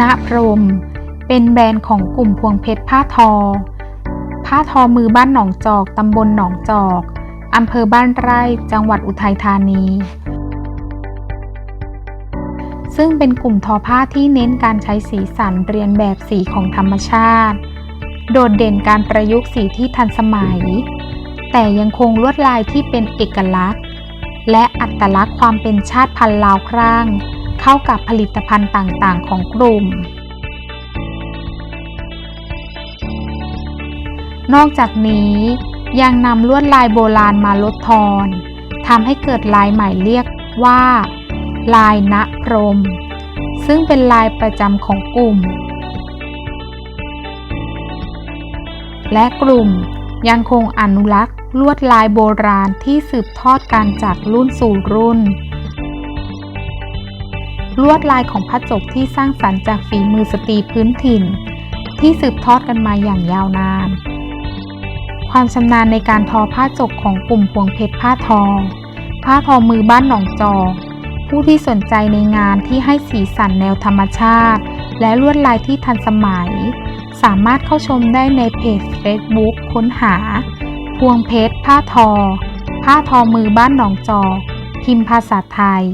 ณพรม เป็นแบรนด์ของกลุ่มพวงเพชรผ้าทอ ผ้าทอมือบ้านหนองจอก ตำบลหนองจอก อำเภอบ้านไร่ จังหวัดอุทัยธานี ซึ่งเป็นกลุ่มทอผ้าที่เน้นการใช้สีสันเรียนแบบสีของธรรมชาติ โดดเด่นการประยุกต์สีที่ทันสมัย แต่ยังคงลวดลายที่เป็นเอกลักษณ์ และอัตลักษณ์ความเป็นชาติพันธุ์ลาวครั่ง เข้ากับผลิตภัณฑ์ต่างๆ ของกลุ่ม นอกจากนี้ยังนำลวดลายโบราณมาลดทอนทำให้เกิดลายใหม่เรียกว่า ลายณพรม ซึ่งเป็นลายประจำของกลุ่ม และกลุ่มยังคงอนุรักษ์ลวดลายโบราณที่สืบทอดกันจากรุ่นสู่รุ่น ลวดลายของผ้าจกที่สร้างสรรค์จากฝีมือสตรีพื้นถิ่น ที่สืบทอดกันมาอย่างยาวนาน ความชำนาญในการทอผ้าจกของกลุ่มพวงเพชรผ้าทอ ผ้าทอมือบ้านหนองจอกผู้ที่สนใจในงานที่ให้สีสันแนวธรรมชาติ และลวดลายที่ทันสมัย สามารถเข้าชมได้ในเพจ Facebook ค้นหา พวงเพชรผ้าทอ ผ้าทอมือบ้านหนองจอกพิมพ์ภาษาไทย